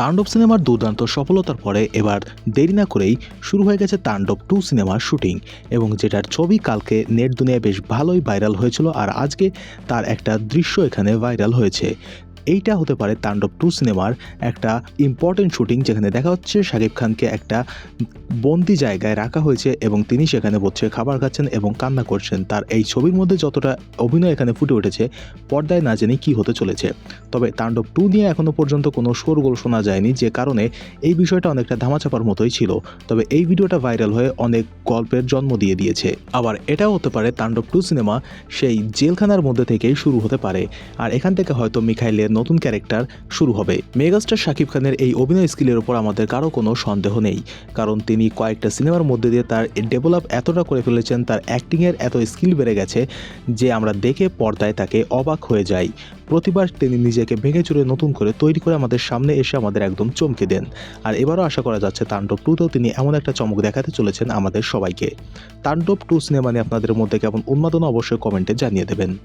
তাণ্ডব সিনেমার দুর্দান্ত সফলতার পরে এবার দেরি না করেই শুরু হয়ে গেছে তাণ্ডব টু সিনেমার শুটিং। এবং যেটার ছবি কালকে নেট দুনিয়ায় বেশ ভালোই ভাইরাল হয়েছিল আর আজকে তার একটা দৃশ্য এখানে ভাইরাল হয়েছে। এইটা হতে পারে তাণ্ডব টু সিনেমার একটা ইম্পর্টেন্ট শুটিং যেখানে দেখা হচ্ছে শাকিব খানকে একটা বন্দি জায়গায় রাখা হয়েছে এবং তিনি সেখানে বসে খাবার খাচ্ছেন এবং কান্না করছেন। তার এই ছবির মধ্যে যতটা অভিনয় এখানে ফুটে উঠেছে, পর্দায় না জানি কী হতে চলেছে। তবে তাণ্ডব টু নিয়ে এখনও পর্যন্ত কোনো শোরগোল শোনা যায়নি, যে কারণে এই বিষয়টা অনেকটা ধামাচাপার মতোই ছিল। তবে এই ভিডিওটা ভাইরাল হয়ে অনেক গল্পের জন্ম দিয়ে দিয়েছে। আবার এটাও হতে পারে তাণ্ডব টু সিনেমা সেই জেলখানার মধ্যে থেকেই শুরু হতে পারে। আর এখান থেকে হয়তো মিখাইলের নতুন ক্যারেক্টার শুরু হবে। মেগাস্টার শাকিব খানের এই অভিনয় স্কিলের উপর আমাদের কারও কোনো সন্দেহ নেই। কারণ তিনি কয়েকটা সিনেমার মধ্যে দিয়ে তার ডেভেলপ এতটা করে ফেলেছেন, তার অ্যাক্টিংয়ের এত স্কিল বেড়ে গেছে যে আমরা দেখে পর্দায় তাকে অবাক হয়ে যাই। প্রতিবার তিনি নিজেকে ভেঙে চুরে নতুন করে তৈরি করে আমাদের সামনে এসে আমাদের একদম চমকে দেন। আর এবারও আশা করা যাচ্ছে তাণ্ডব টুতেও তিনি এমন একটা চমক দেখাতে চলেছেন আমাদের সবাইকে। তাণ্ডব টু সিনেমা নিয়ে আপনাদের মধ্যে কেমন উন্মাদনা অবশ্যই কমেন্টে জানিয়ে দেবেন।